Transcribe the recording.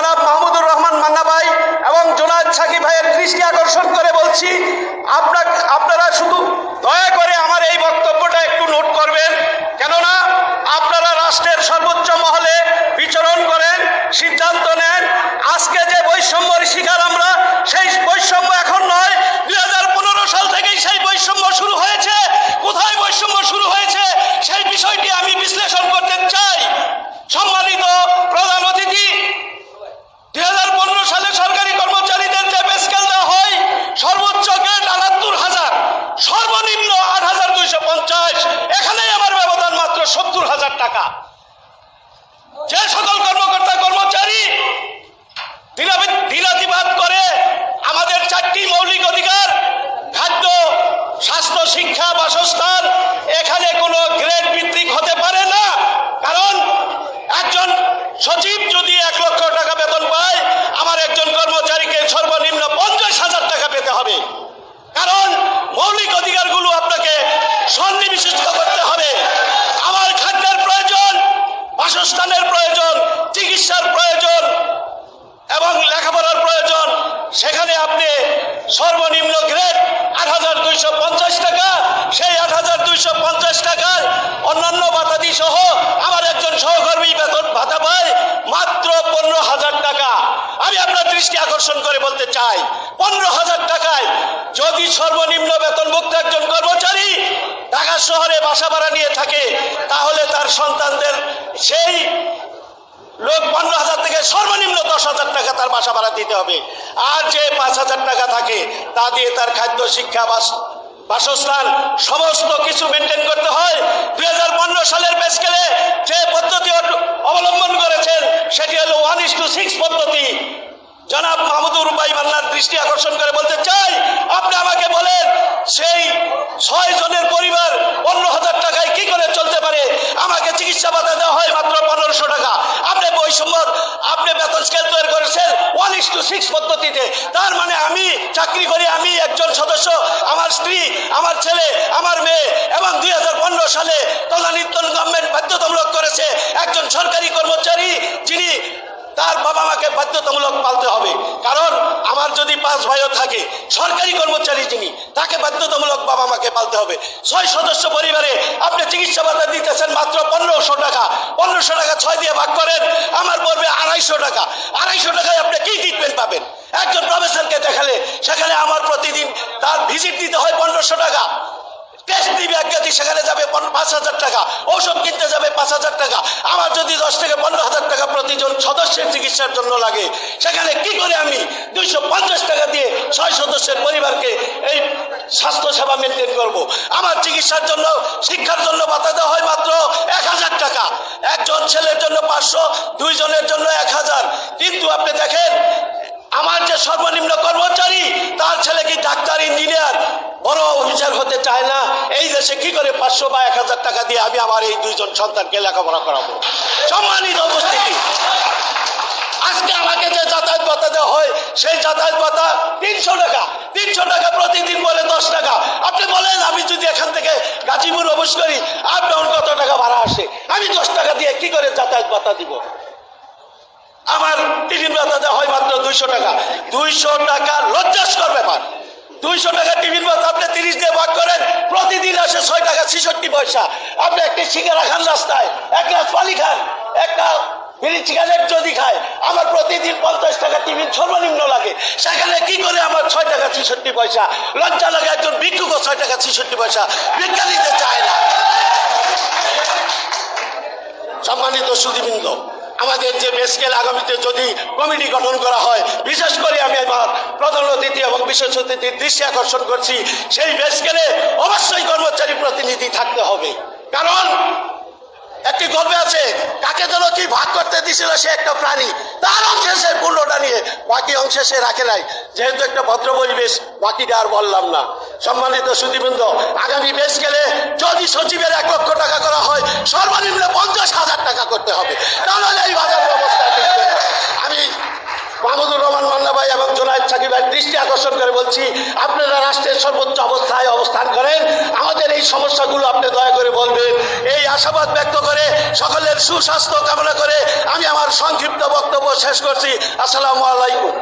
জনাব মাহমুদুর রহমান মান্না ভাই এবং জোনাদ সাকিব ভাইয়ের দৃষ্টি আকর্ষণ করে বলছি আপনার আপনারা শুধু দয়া করে আমার এই বক্তব্যটা একটু নোট করবেন কেননা আপনারা রাষ্ট্রের সর্বোচ্চ মহলে বিচরণ করেন সিদ্ধান্ত নেন আজকে যে বৈষম্যের শিকার আমরা সেই বৈষম্য এখন নয় দুই সাল থেকেই সেই বৈষম্য শুরু হয়েছে কোথায় বৈষম্য শুরু হয়েছে সেই বিষয়টি আমি বিশ্লেষণ করতে চাই সম্মানিত প্রধান অতিথি দুই হাজার পনেরো সালে সরকারি কর্মচারীদের যে পে স্কেল দেওয়া হয় সর্বোচ্চ গ্রেড আটাত্তর হাজার সর্বনিম্ন আট হাজার দুইশো পঞ্চাশ এখানেই আমার ব্যবধান মাত্র সত্তর হাজার টাকা। যে সকল কর্মকর্তা, কর্মচারী দিনাতিপাত করে আমাদের চারটি মৌলিক অধিকার, খাদ্য, স্বাস্থ্য, শিক্ষা, বাসস্থান এখানে কোনো গ্রেড ভিত্তিক হতে পারে না কারণ একজন সচিব যদি এক লক্ষ টাকা বেতন পায় আমার একজন কর্মচারীকে সর্বনিম্ন পঞ্চাশ হাজার টাকা পেতে হবে কারণ মৌলিক অধিকারগুলো আপনাকে সন্নিবিষ্ট করতে হবে আমার খাদ্যের প্রয়োজন বাসস্থানের প্রয়োজন, চিকিৎসার প্রয়োজন এবং লেখাপড়ার প্রয়োজন, সেখানে আপনি সর্বনিম্ন গ্রেড আট হাজার দুইশো পঞ্চাশ টাকা, সেই আট হাজার দুইশো পঞ্চাশ টাকার অন্যান্য ভাতাদি সহ আমার একজন সহকর্মী বেতন ভাতা পায় মাত্র পনেরো হাজার টাকা। আমি আপনার দৃষ্টি আকর্ষণ করে বলতে চাই, পনেরো হাজার টাকায় যদি সর্বনিম্ন বেতনভুক্ত একজন কর্মচারী ঢাকা শহরে বাসা ভাড়া নিয়ে থাকে, তাহলে তার সন্তানদের সেই লোক পনেরো হাজার থেকে সর্বনিম্ন দশ হাজার টাকা তার বাসা ভাড়া দিতে হবে। আর যে পাঁচ হাজার টাকা থাকে, তা দিয়ে তার খাদ্য, শিক্ষা, বাস, বাসস্থান, সমস্ত কিছু মেনটেন করতে হয়। দুই হাজার পনেরো সালের বেসকেলে যে পদ্ধতি অবলম্বন করেছেন, সেটি হলো ওয়ান ইস টু সিক্স পদ্ধতি। জনাব মাহমুদুর রুবাই মান্নার দৃষ্টি আকর্ষণ করে বলতে চাই আপনি আমাকে বলেন সেই ছয় জনের পরিবার পনেরো হাজার টাকায় কি করে চলতে পারে আমাকে চিকিৎসা ভাতা দেওয়া হয় মাত্র পনেরোশো টাকা আপনি বৈষম্য আপনি বেতন স্কেল তৈরি করেছেন ওয়ান ইস টু পদ্ধতিতে। তার মানে আমি চাকরি করি, আমি একজন সদস্য, আমার স্ত্রী, আমার ছেলে, আমার মেয়ে, এবং দুই হাজার পনেরো সালে তদানীতন গভর্নমেন্ট বাধ্যতামূলক করেছে একজন সরকারি কর্মচারী, যিনি তার বাবা মাকে বাধ্যতামূলক পালতে হবে। কারণ আমার যদি পাঁচ ভাইও থাকে, সরকারি কর্মচারী যিনি, তাকে বাধ্যতামূলক বাবা মাকে পালতে হবে। ছয় সদস্য পরিবারে আপনি চিকিৎসা ভাতা দিতেছেন মাত্র পনেরোশো টাকা। পনেরোশো টাকা ছয় দিয়ে ভাগ করেন, আমার আড়াইশো টাকা। আড়াইশো টাকায় আপনি কি ট্রিটমেন্ট পাবেন? একজন প্রফেসরকে দেখালে, সেখানে আমার প্রতিদিন তার ভিজিট দিতে হয় পনেরোশো টাকা। টেস্ট দিবে সেখানে যাবে পাঁচ হাজার টাকা। ঔষধ কিনতে যাবে পাঁচ হাজার টাকা। আমার যদি দশ থেকে পনেরো হাজার টাকা প্রতিজন সদস্যের চিকিৎসার জন্য লাগে, সেখানে কি করে আমি দুইশো পঞ্চাশ টাকা দিয়ে ছয় সদস্যের পরিবারকে এই স্বাস্থ্য সেবা মেনটেন করব। আমার চিকিৎসার জন্য শিক্ষার ছেলের জন্য পাঁচশো, দুইজনের জন্য এক হাজার। কিন্তু আপনি দেখেন, আমার যে সর্বনিম্ন কর্মচারী, তার ছেলে কি ডাক্তার, ইঞ্জিনিয়ার? বড় অফিসার হতে চায় না। এই দেশে কি করে পাঁচশো বা এক হাজার টাকা দিয়ে আমি আমার এই দুইজন সন্তানকে লেখাপড়া করাবো? সম্মানিত উপস্থিতি। আজকে আমাকে যে যাতায়াত ভাতা দেওয়া হয়, সেই যাতায়াত ভাতা তিনশো টাকা। তিনশো টাকা প্রতিদিন বলে দশ টাকা। আপনি বলেন, আমি যদি এখান থেকে গাজীপুর অবশ্য করি আপ ডাউন কত টাকা ভাড়া আসে আমি দশ টাকা দিয়ে কি করে যাতায়াত ভাতা দিব। আমার টিফিন ভাতা দেওয়া হয় মাত্র দুইশো টাকা। দুইশো টাকা লজ্জাস্কর ব্যাপার। দুইশো টাকা টিফিন ভাতা আপনি তিরিশ দিয়ে ভাগ করেন, প্রতিদিন আসে ছয় টাকা ছেষট্টি পয়সা। আপনি একটি সিঙ্গারা খান রাস্তায়, এক গ্লাস পানি খান একটা সিগারেট যদি খায়, আমার প্রতিদিন পঞ্চাশ টাকা টিফিন সর্বনিম্ন লাগে। সেখানে কি করে আমার ছয় টাকা ছেষট্টি পয়সা? লজ্জা লাগে একজন ভিক্ষুকও ছয় টাকা ছেষট্টি পয়সা। ভিক্ষা নিতে চায় না। সম্মানিত সুদীবৃন্দ আমাদের যে মেসকেল আগামীতে যদি কমিটি গঠন করা হয়, বিশেষ করে আমি আমার প্রধান অতিথি এবং বিশেষ অতিথির দৃষ্টি আকর্ষণ করছি, সেই মেসকেলে অবশ্যই কর্মচারী প্রতিনিধি থাকতে হবে। কারণ একটি গল্পে আছে, কাকে যেন কি ভাগ করতে দিছিল সে একটা প্রাণী, তার অংশে সে পূর্ণটা নিয়ে, বাকি অংশে সে রাখে নাই। যেহেতু একটা ভদ্র পরিবেশ, বাকিটা আর বললাম না। সম্মানিত সুদীবৃন্দ আগামী বেশ গেলে যদি সচিবের এক লক্ষ টাকা করা হয়, সর্বনিম্ন পঞ্চাশ হাজার টাকা করতে হবে। তাহলে এই বাজার আমি মাহমুদুর রহমান মান্না ভাই এবং জোনায়দ সাকিব ভাইয়ের দৃষ্টি আকর্ষণ করে বলছি, আপনারা রাষ্ট্রের সর্বোচ্চ অবস্থায় অবস্থান করেন। আমাদের এই সমস্যাগুলো আপনি দয়া করে বলবেন। এই আশাবাদ ব্যক্ত করে সকলের সুস্বাস্থ্য কামনা করে আমি আমার সংক্ষিপ্ত বক্তব্য শেষ করছি। আসসালামু আলাইকুম।